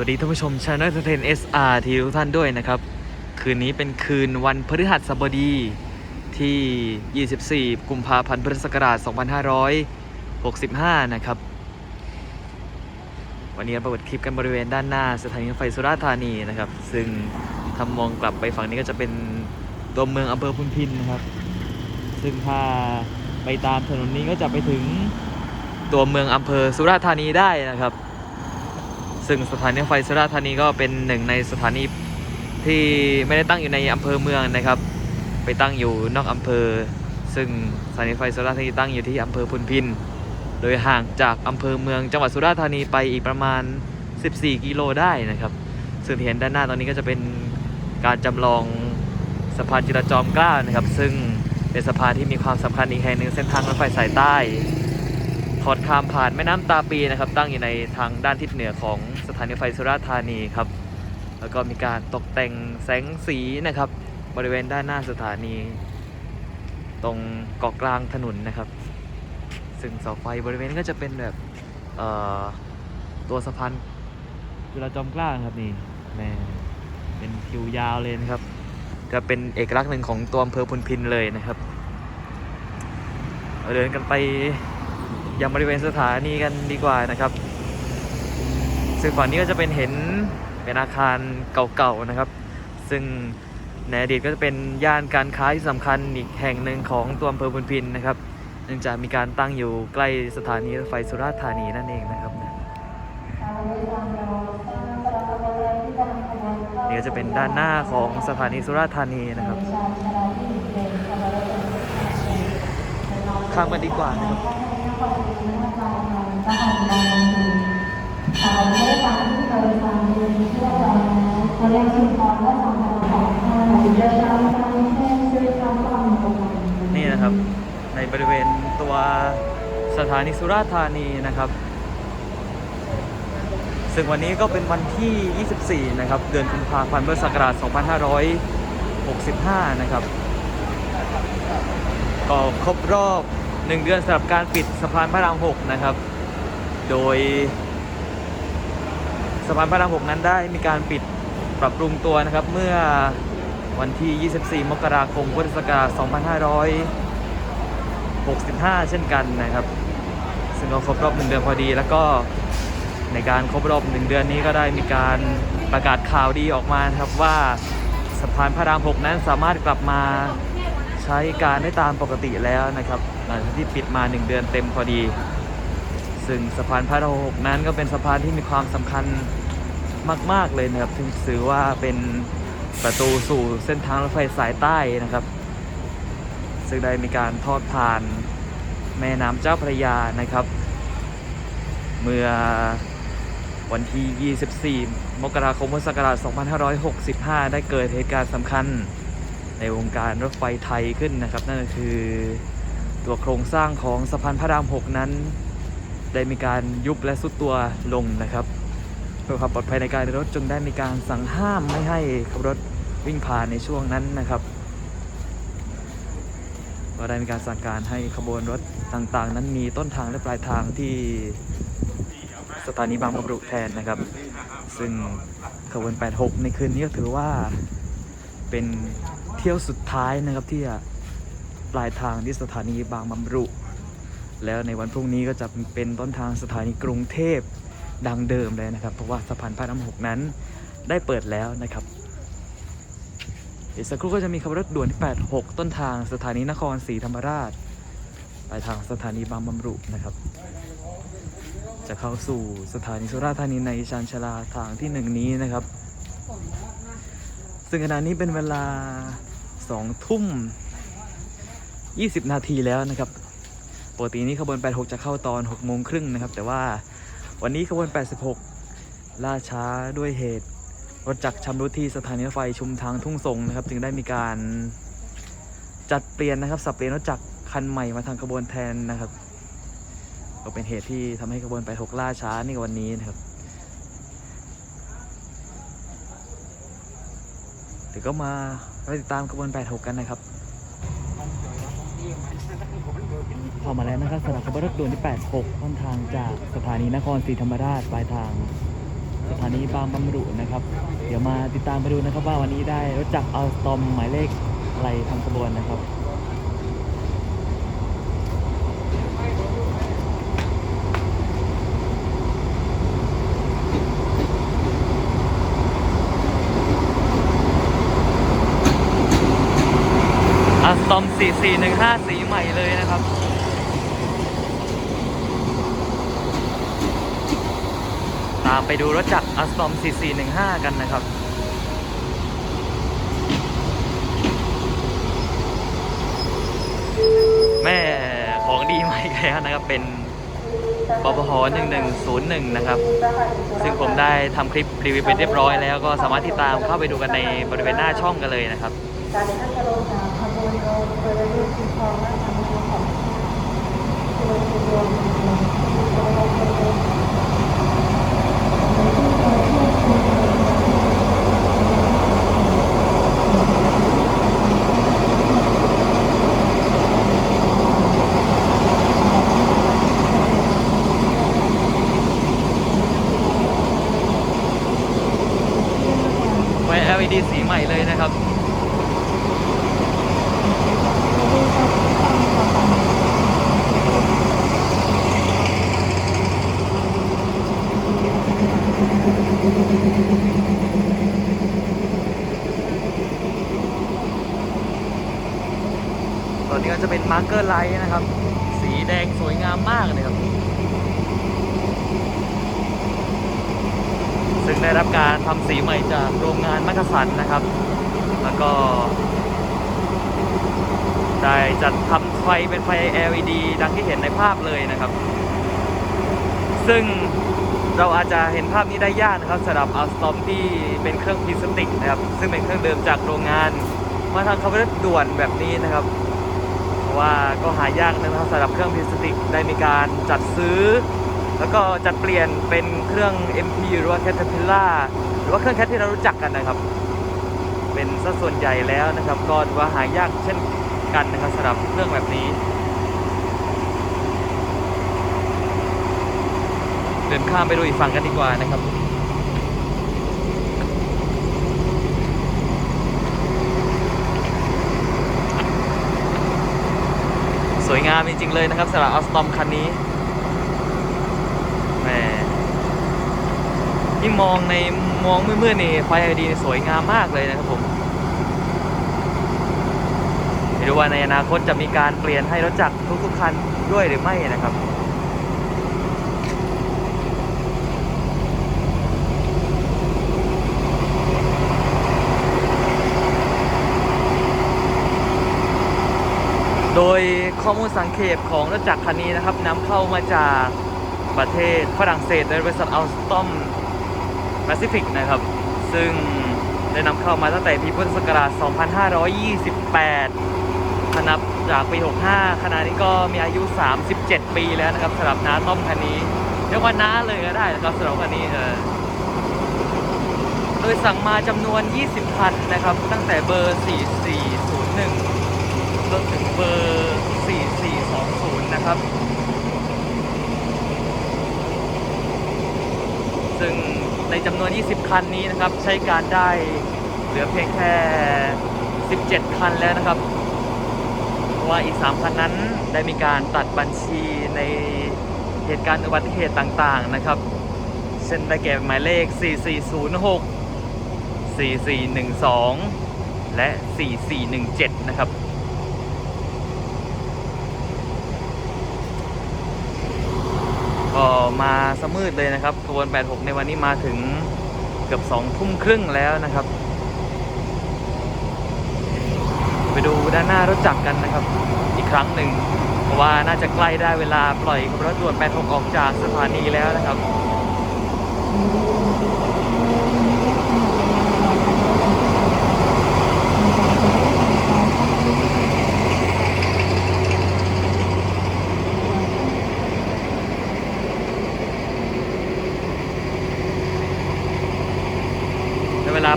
วัสดีท่านผู้ชมช anel เทนเอสอาร์ทีทุกท่านด้วยนะครับ คืนนี้เป็นคืนวันพฤหัสบดีที่ 24 กุมภาพันธ์พุทธศักราช 2565 นะครับ วันนี้เราเปิดคลิปกันบริเวณด้านหน้าสถานีรถไฟสุราษฎร์ธานีนะครับ ซึ่งทำมองกลับไปฝั่งนี้ก็จะเป็นตัวเมืองอำเภอพุนพินนะครับ ซึ่งถ้าไปตามถนนนี้ก็จะไปถึงตัวเมืองอำเภอสุราษฎร์ธานีได้นะครับ ซึ่งสถานีไฟสุราษฎร์ธานีก็เป็นหนึ่งในสถานีที่ไม่ได้ตั้งอยู่ในอำเภอเมืองนะครับ ไปตั้งอยู่นอกอำเภอ ซึ่งสถานีไฟสุราษฎร์ธานีตั้งอยู่ที่อำเภอพุนพิน โดยห่างจากอำเภอเมืองจังหวัดสุราษฎร์ธานีไปอีกประมาณ 14 กิโลได้นะครับซึ่งเห็นด้านหน้าตอนนี้ก็จะเป็นการจำลองสะพานจิรจอมเกล้านะครับ ซึ่งเป็นสะพานที่มีความสำคัญอีกแห่งหนึ่งเส้นทางรถไฟสายใต้ อดข้ามผ่านแม่น้ำตาปีนะครับ ตั้งอยู่ในทางด้านทิศเหนือของสถานีไฟสุราษฎร์ธานีครับ แล้วก็มีการตกแต่งแสงสีนะครับ บริเวณด้านหน้าสถานี ตรงเกาะกลางถนนนะครับ ซึ่งเสาไฟบริเวณก็จะเป็นแบบตัวสะพานจุฬาจอมเกล้าครับนี่แม่เป็นคิวยาวเลยนะครับ ก็เป็นเอกลักษณ์หนึ่งของตัวอำเภอพุนพินเลยนะครับเเดินกันไป ยังบริเวณสถานีกันดีกว่านะครับ ซึ่งฝั่งนี้ก็จะเป็นเห็นเป็นอาคารเก่าๆนะครับ ซึ่งในอดีตก็จะเป็นย่านการค้าที่สำคัญอีกแห่งหนึ่งของตัวอำเภอพุนพินนะครับเนื่องจากมีการตั้งอยู่ใกล้สถานีรถไฟสุราษฎร์ธานีนั่นเองนะครับนี่ก็จะเป็นด้านหน้าของสถานีสุราษฎร์ธานีนะครับข้ามกันดีกว่านะครับ นี่นะครับ ในบริเวณตัวสถานีสุราษฎร์ธานีนะครับ ซึ่งวันนี้ก็เป็นวันที่ 24 นะครับ เดือนกุมภาพันธ์พุทธศักราช 2565 นะครับ ก็ครบรอบ 1เดือนสำหรับการปิดสะพานพระราม6นะครับ โดยสะพานพระราม6นั้นได้มีการปิดปรับปรุงตัวนะครับเมื่อวันที่ 24 มกราคมพุทธศักราช2565 เช่นกันนะครับ ซึ่งก็ครบรอบ1เดือนพอดี แล้วก็ในการครบรอบ1เดือนนี้ก็ได้มีการประกาศข่าวดีออกมาครับว่าสะพานพระราม 6 นั้นสามารถกลับมา ใช้การได้ตามปกติแล้วนะครับหลังจากที่ปิดมา 1 เดือนเต็มพอดี ซึ่งสะพานพระราม6นั้นก็เป็นสะพานที่มีความสำคัญมาก ๆ เลยนะครับถึงถือว่าเป็นประตูสู่เส้นทางรถไฟสายใต้นะครับ ซึ่งได้มีการทอดผ่านแม่น้ำเจ้าพระยานะครับ เมื่อวันที่ 24 มกราคมพุทธศักราช 2565 ได้เกิดเหตุการณ์สำคัญ ในวงการรถไฟไทยขึ้นนะครับ นั่นก็คือตัวโครงสร้างของสะพานพระราม 6 นั้น ได้มีการยุบและสุดตัวลงนะครับเพื่อความปลอดภัยในการเดินรถจึงได้มีการสั่งห้ามไม่ให้ขับรถวิ่งผ่านในช่วงนั้นนะครับก็ได้มีการสั่งการให้ขบวนรถต่างๆ นั้นมีต้นทางและปลายทางที่สถานีบางบำรุแทนนะครับ ซึ่งขบวน 86 ในคืนนี้ก็ถือว่าเป็น ที่ยวสุดท้ายนะครับที่ปลายทางที่สถานีบางบำรุ แล้วในวันพรุ่งนี้ก็จะเป็นต้นทางสถานีกรุงเทพดังเดิมเลยนะครับ เพราะว่าสะพานพระรามหกนั้นได้เปิดแล้วนะครับอีกสักครู่ก็จะมีขบวนรถด่วนที่ 86 ต้นทางสถานีนครศรีธรรมราชปลายทางสถานีบางบำรุนะครับ จะเข้าสู่สถานีสุราษฎร์ธานีในชานชลาทางที่หนึ่งนี้นะครับ ซึ่งขณะนี้เป็นเวลา 2ทุ่ม20นาทีแล้วนะครับ ปกตินี้ขบวน 86 จะเข้าตอน6โมงครึ่งนะครับ แต่ว่าวันนี้ขบวน 86 ล่าช้าด้วยเหตุ รถจักรชำรุดที่สถานีรถไฟชุมทางทุ่งสงนะครับ จึงได้มีการจัดเปลี่ยนนะครับ สับเปลี่ยนรถจักรคันใหม่มาทางขบวนแทนนะครับ ก็เป็นเหตุที่ทำให้ขบวน 86 ล่าช้าในวันนี้นะครับเดี๋ยวก็มา ติดตามขบวน86กันนะครับพอมาแล้วนะครับสำหรับขบวนรถด่วนที่ 86 ต้นทางจากสถานีนครศรีธรรมราชปลายทาง สถานีบางบำรุนะครับ เดี๋ยวมาติดตามไปดูนะครับว่าวันนี้ได้รถจักรอัลตอมหมายเลขอะไรทำขบวนนะครับ อัลสตอม 4415 สีใหม่เลยนะครับ ตามไปดูรถจักรอัสตอม4415 กันนะครับแม่ของดีใหม่แล้วนะครับ เป็นปปห1101 นะครับ ซึ่งผมได้ทำคลิปรีวิวไปเรียบร้อยแล้วก็สามารถที่ตามเข้าไปดูกันในบริเวณหน้าช่องกันเลยนะครับ ไฟ LED สีใหม่เลยนะครับ ตอนนี้ก็จะเป็นมาร์เกอร์ไลท์นะครับ สีแดงสวยงามมากเลยครับ ซึ่งได้รับการทำสีใหม่จากโรงงานมัคสันนะครับ แล้วก็ได้จัดทำไฟเป็นไฟ LED ดังที่เห็นในภาพเลยนะครับ ซึ่ง เราอาจจะเห็นภาพนี้ได้ยากนะครับสำหรับอัลสตอมที่เป็นเครื่องพลาสติกนะครับ ซึ่งเป็นเครื่องเดิมจากโรงงาน มาทำคาร์บอนด่วนแบบนี้นะครับเพราะว่าก็หายากนะครับสำหรับเครื่องพลาสติกได้มีการจัดซื้อ แล้วก็จัดเปลี่ยนเป็นเครื่อง MP หรือว่า Caterpillar หรือว่าเครื่องแคทที่เรารู้จักกันนะครับ เป็นสัดส่วนใหญ่แล้วนะครับก็ถือว่าหายากเช่นกันนะครับสำหรับเครื่องแบบนี้ เดินข้ามไปดูอีกฝั่งกันดีกว่านะครับสวยงามจริงๆเลยนะครับสำหรับอัลสตอมคันนี้แหมยิ่งมองในมองมืดๆนี่ไฟ LED สวยงามมากเลยนะครับผมไม่รู้ว่าในอนาคตจะมีการเปลี่ยนให้รถจักรทุกๆคันด้วยหรือไม่นะครับ โดยข้อมูลสังเขปของรถจักรคันนี้นะครับนำเข้ามาจากประเทศฝรั่งเศสโดยบริษัทอัลสตอมแปซิฟิกนะครับ ซึ่งได้นำเข้ามาตั้งแต่ปีพุทธศักราช 2528ถ้านับจากปี 65 ขณะนี้ก็มีอายุ 37 ปีแล้วนะครับสำหรับน้าต้อมคันนี้เรียกว่าน้าเลยก็ได้นะครับสำหรับคันนี้เออโดยสั่งมาจำนวน 20 คันนะครับ ตั้งแต่เบอร์ 4401 จนถึงเบอร์ 4420 นะครับ ซึ่งในจำนวน 20 คันนี้นะครับ ใช้การได้เหลือเพียงแค่ 17 คันแล้วนะครับ เพราะว่าอีก 3 คันนั้นได้มีการตัดบัญชีในเหตุการณ์อุบัติเหตุต่างๆนะครับเช่นได้แก่หมายเลข 4406 4412 และ 4417 นะครับ ก็มาสมืดเลยนะครับขบวน 86 ในวันนี้มาถึงเกือบ2ทุ่มครึ่งแล้วนะครับ ไปดูด้านหน้ารถจักรกันนะครับ อีกครั้งหนึ่งเพราะว่าน่าจะใกล้ได้เวลาปล่อยขบวนรถด่วน 86 ออกจากสถานีแล้วนะครับ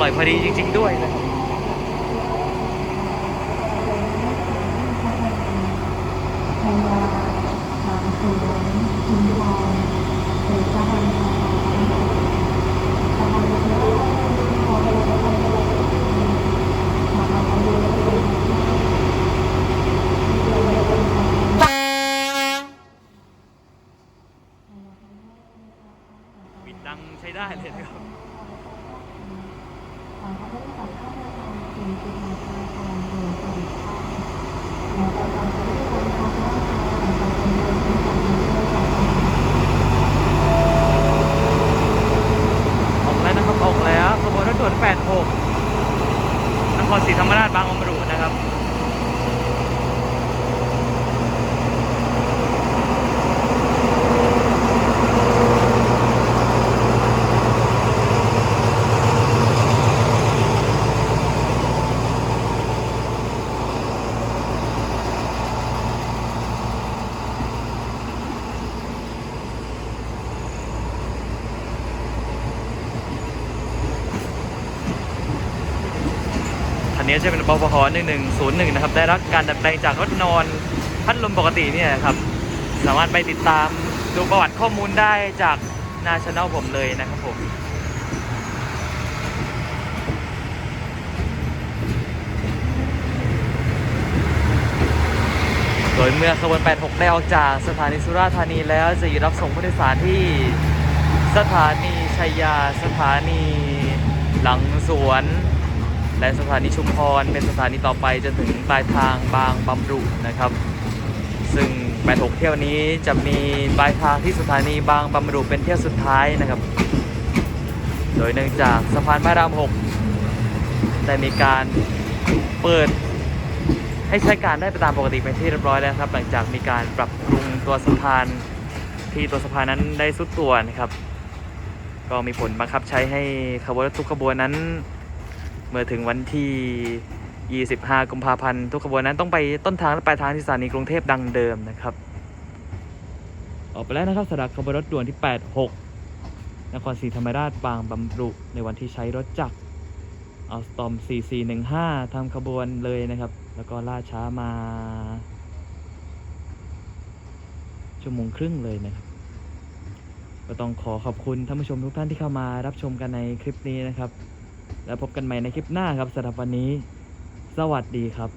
ร่อยพอดีจริง ๆ ด้วยนะดังใช้ได้เลยครับ ขอพระพุทธศาสนาทางสิ่งจิตนาการทางโดยสวัสดิภาพและประกอบไปด้วยการทำหน้าที่ของตนเองเป็นการดำเนินการ ออกแล้วนะครับออกแล้วขบวนรถด่วน 86 นครศรีธรรมราชบางอมรุนะครับ คั นนี้จะเป็นปปห1101 นะครับ ได้รับการดัดแปลงจากรถนอนพัดลมปกติเนี่ยครับ สามารถไปติดตามดูประวัติข้อมูลได้จากนาช anel ผมเลยนะครับผมโดยเมื่อขบวน 86 ได้ออกจากสถานีสุราษฎร์ธานีแล้วจะหยุดรับส่งผู้โดยสารที่สถานีชัยยา สถานีหลังสวน และสถานีชุมพรเป็นสถานีต่อไปจนถึงปลายทางบางบำรุนะครับ ซึ่ง86เที่ยวนี้จะมีปลายทางที่สถานีบางบำรุเป็นเที่ยวสุดท้ายนะครับ โดยเนื่องจากสะพานพระราม6ได้มีการเปิดให้ใช้การได้ไปตามปกติเป็นที่เรียบร้อยแล้วครับ หลังจากมีการปรับปรุงตัวสะพานที่ตัวสะพานนั้นได้สุดตัวนะครับ ก็มีผลบังคับใช้ให้ขบวนรถทุกขบวนนั้น เมื่อถึงวันที่ 25 กุมภาพันธ์ทุกขบวนนั้นต้องไปต้นทางและปลายทางที่สถานีกรุงเทพดังเดิมนะครับ ออกไปแล้วนะครับสำหรับขบวนรถด่วนที่ 86 นครศรีธรรมราชบางบำรุ ในวันที่ใช้รถจักรเอาสตอม 4415ทำขบวนเลยนะครับ แล้วก็ล่าช้ามา ชั่วโมงครึ่งเลยนะครับก็ต้องขอขอบคุณท่านผู้ชมทุกท่านที่เข้ามารับชมกันในคลิปนี้นะครับ แล้วพบกันใหม่ในคลิปหน้าครับสำหรับวันนี้ สวัสดีครับ